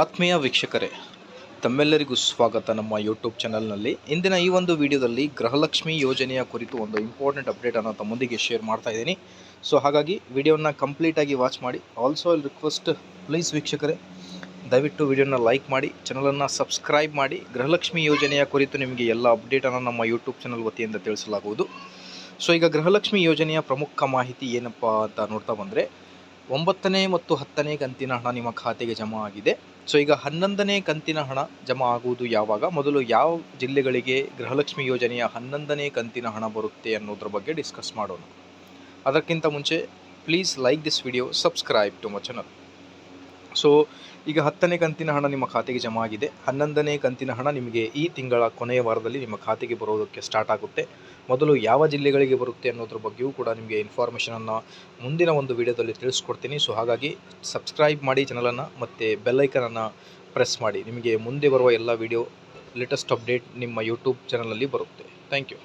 ಆತ್ಮೀಯ ವೀಕ್ಷಕರೇ, ತಮ್ಮೆಲ್ಲರಿಗೂ ಸ್ವಾಗತ ನಮ್ಮ ಯೂಟ್ಯೂಬ್ ಚಾನಲ್ನಲ್ಲಿ ಇಂದಿನ ಈ ಒಂದು ವಿಡಿಯೋದಲ್ಲಿ ಗೃಹಲಕ್ಷ್ಮಿ ಯೋಜನೆಯ ಕುರಿತು ಒಂದು ಇಂಪಾರ್ಟೆಂಟ್ ಅಪ್ಡೇಟನ್ನು ತಮ್ಮೊಂದಿಗೆ ಶೇರ್ ಮಾಡ್ತಾ ಇದ್ದೀನಿ. ಸೊ ಹಾಗಾಗಿ ವಿಡಿಯೋನ ಕಂಪ್ಲೀಟಾಗಿ ವಾಚ್ ಮಾಡಿ. ಆಲ್ಸೋ ಐ ರಿಕ್ವೆಸ್ಟ್ ಪ್ಲೀಸ್ ವೀಕ್ಷಕರೇ, ದಯವಿಟ್ಟು ವಿಡಿಯೋನ ಲೈಕ್ ಮಾಡಿ ಚಾನಲನ್ನು ಸಬ್ಸ್ಕ್ರೈಬ್ ಮಾಡಿ. ಗೃಹಲಕ್ಷ್ಮಿ ಯೋಜನೆಯ ಕುರಿತು ನಿಮಗೆ ಎಲ್ಲ ಅಪ್ಡೇಟನ್ನು ನಮ್ಮ ಯೂಟ್ಯೂಬ್ ಚಾನಲ್ ವತಿಯಿಂದ ತಿಳಿಸಲಾಗುವುದು. ಸೊ ಈಗ ಗೃಹಲಕ್ಷ್ಮಿ ಯೋಜನೆಯ ಪ್ರಮುಖ ಮಾಹಿತಿ ಏನಪ್ಪ ಅಂತ ನೋಡ್ತಾ ಬಂದರೆ ಒಂಬತ್ತನೇ ಮತ್ತು ಹತ್ತನೇ ಕಂತಿನ ಹಣ ನಿಮ್ಮ ಖಾತೆಗೆ ಜಮಾ ಆಗಿದೆ. ಸೊ, ಈಗ ಹನ್ನೊಂದನೇ ಕಂತಿನ ಹಣ ಜಮಾ ಆಗುವುದು ಯಾವಾಗ? ಮೊದಲು ಯಾವ ಜಿಲ್ಲೆಗಳಿಗೆ ಗೃಹಲಕ್ಷ್ಮಿ ಯೋಜನೆಯ ಹನ್ನೊಂದನೇ ಕಂತಿನ ಹಣ ಬರುತ್ತೆ ಅನ್ನೋದ್ರ ಬಗ್ಗೆ ಡಿಸ್ಕಸ್ ಮಾಡೋಣ. ಅದಕ್ಕಿಂತ ಮುಂಚೆ, please like this video, subscribe to my channel. So ಈಗ ಹತ್ತನೇ ಕಂತಿನ ಹಣ ನಿಮ್ಮ ಖಾತೆಗೆ ಜಮಾ ಆಗಿದೆ ಹನ್ನೊಂದನೇ ಕಂತಿನ ಹಣ ನಿಮಗೆ ಈ ತಿಂಗಳ ಕೊನೆಯ ವಾರದಲ್ಲಿ ನಿಮ್ಮ ಖಾತೆಗೆ ಬರೋದಕ್ಕೆ ಸ್ಟಾರ್ಟ್ ಆಗುತ್ತೆ. ಮೊದಲು ಯಾವ ಜಿಲ್ಲೆಗಳಿಗೆ ಬರುತ್ತೆ ಅನ್ನೋದ್ರ ಬಗ್ಗೆಯೂ ಕೂಡ ನಿಮಗೆ ಇನ್ಫಾರ್ಮೇಷನನ್ನು ಮುಂದಿನ ಒಂದು ವಿಡಿಯೋದಲ್ಲಿ ತಿಳಿಸ್ಕೊಡ್ತೀನಿ. ಸೊ ಹಾಗಾಗಿ ಸಬ್ಸ್ಕ್ರೈಬ್ ಮಾಡಿ ಚಾನಲನ್ನು ಮತ್ತು ಬೆಲ್ಲೈಕನನ್ನು ಪ್ರೆಸ್ ಮಾಡಿ. ನಿಮಗೆ ಮುಂದೆ ಬರುವ ಎಲ್ಲ ವಿಡಿಯೋ ಲೇಟೆಸ್ಟ್ ಅಪ್ಡೇಟ್ ನಿಮ್ಮ ಯೂಟ್ಯೂಬ್ ಚಾನಲಲ್ಲಿ ಬರುತ್ತೆ. Thank you